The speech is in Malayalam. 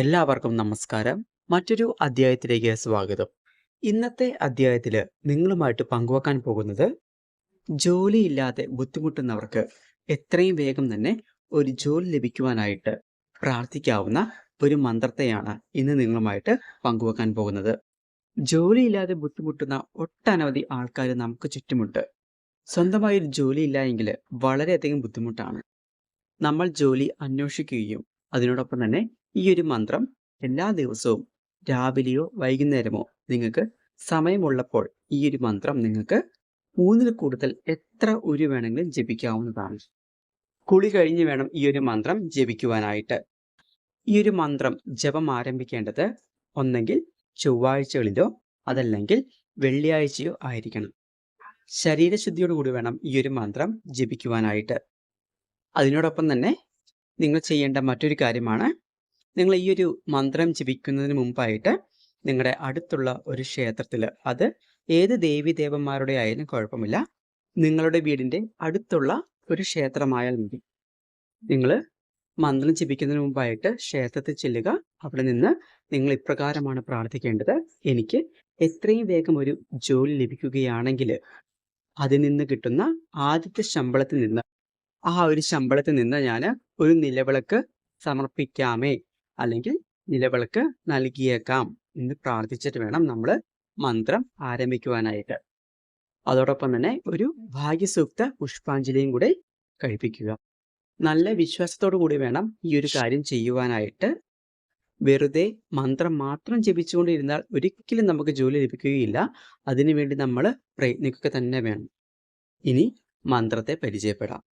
എല്ലാവർക്കും നമസ്കാരം. മറ്റൊരു അധ്യായത്തിലേക്ക് സ്വാഗതം. ഇന്നത്തെ അധ്യായത്തിൽ നിങ്ങളുമായിട്ട് പങ്കുവെക്കാൻ പോകുന്നത് ജോലിയില്ലാതെ ബുദ്ധിമുട്ടുന്നവർക്ക് എത്രയും വേഗം തന്നെ ഒരു ജോലി ലഭിക്കുവാനായിട്ട് പ്രാർത്ഥിക്കാവുന്ന ഒരു മന്ത്രത്തെയാണ് ഇന്ന് നിങ്ങളുമായിട്ട് പങ്കുവെക്കാൻ പോകുന്നത്. ജോലിയില്ലാതെ ബുദ്ധിമുട്ടുന്ന ഒട്ടനവധി ആൾക്കാർ നമുക്ക് ചുറ്റുമുണ്ട്. സ്വന്തമായി ഒരു ജോലിയില്ല എങ്കിൽ വളരെയധികം ബുദ്ധിമുട്ടാണ്. നമ്മൾ ജോലി അന്വേഷിക്കുകയും അതിനോടൊപ്പം തന്നെ ഈ ഒരു മന്ത്രം എല്ലാ ദിവസവും രാവിലെയോ വൈകുന്നേരമോ നിങ്ങൾക്ക് സമയമുള്ളപ്പോൾ ഈ ഒരു മന്ത്രം നിങ്ങൾക്ക് മൂന്നിൽ കൂടുതൽ എത്ര ഒരു വേണമെങ്കിലും ജപിക്കാവുന്നതാണ്. കുളി കഴിഞ്ഞ് വേണം ഈ ഒരു മന്ത്രം ജപിക്കുവാനായിട്ട്. ഈ ഒരു മന്ത്രം ജപം ആരംഭിക്കേണ്ടത് ഒന്നെങ്കിൽ ചൊവ്വാഴ്ചകളിലോ അതല്ലെങ്കിൽ വെള്ളിയാഴ്ചയോ ആയിരിക്കണം. ശരീരശുദ്ധിയോടുകൂടി വേണം ഈ ഒരു മന്ത്രം ജപിക്കുവാനായിട്ട്. അതിനോടൊപ്പം തന്നെ നിങ്ങൾ ചെയ്യേണ്ട മറ്റൊരു കാര്യമാണ് നിങ്ങൾ ഈ ഒരു മന്ത്രം ജപിക്കുന്നതിന് മുമ്പായിട്ട് നിങ്ങളുടെ അടുത്തുള്ള ഒരു ക്ഷേത്രത്തിൽ അത് ഏത് ദേവി ദേവന്മാരുടെ ആയാലും കുഴപ്പമില്ല. നിങ്ങളുടെ വീടിന്റെ അടുത്തുള്ള ഒരു ക്ഷേത്രമായാൽ മതി. നിങ്ങൾ മന്ത്രം ജപിക്കുന്നതിന് മുമ്പായിട്ട് ക്ഷേത്രത്തിൽ ചെല്ലുക. അവിടെ നിന്ന് നിങ്ങൾ ഇപ്രകാരമാണ് പ്രാർത്ഥിക്കേണ്ടത്. എനിക്ക് എത്രയും വേഗം ഒരു ജോലി ലഭിക്കുകയാണെങ്കിൽ അതിൽ നിന്ന് കിട്ടുന്ന ആദ്യത്തെ ശമ്പളത്തിൽ നിന്ന് ആ ഒരു ശമ്പളത്തിൽ നിന്ന് ഞാൻ ഒരു നിലവിളക്ക് സമർപ്പിക്കാമേ. അല്ലെങ്കിൽ നിലവിളക്ക് നൽകിയേക്കാം എന്ന് പ്രാർത്ഥിച്ചിട്ട് വേണം നമ്മൾ മന്ത്രം ആരംഭിക്കുവാനായിട്ട്. അതോടൊപ്പം തന്നെ ഒരു ഭാഗ്യസൂക്ത പുഷ്പാഞ്ജലിയും കൂടി കഴിപ്പിക്കുക. നല്ല വിശ്വാസത്തോടു കൂടി വേണം ഈ ഒരു കാര്യം ചെയ്യുവാനായിട്ട്. വെറുതെ മന്ത്രം മാത്രം ജപിച്ചുകൊണ്ടിരുന്നാൽ ഒരിക്കലും നമുക്ക് ജോലി ലഭിക്കുകയില്ല. അതിനുവേണ്ടി നമ്മൾ പ്രയത്നിക്കുക തന്നെ വേണം. ഇനി മന്ത്രത്തെ പരിചയപ്പെടാം.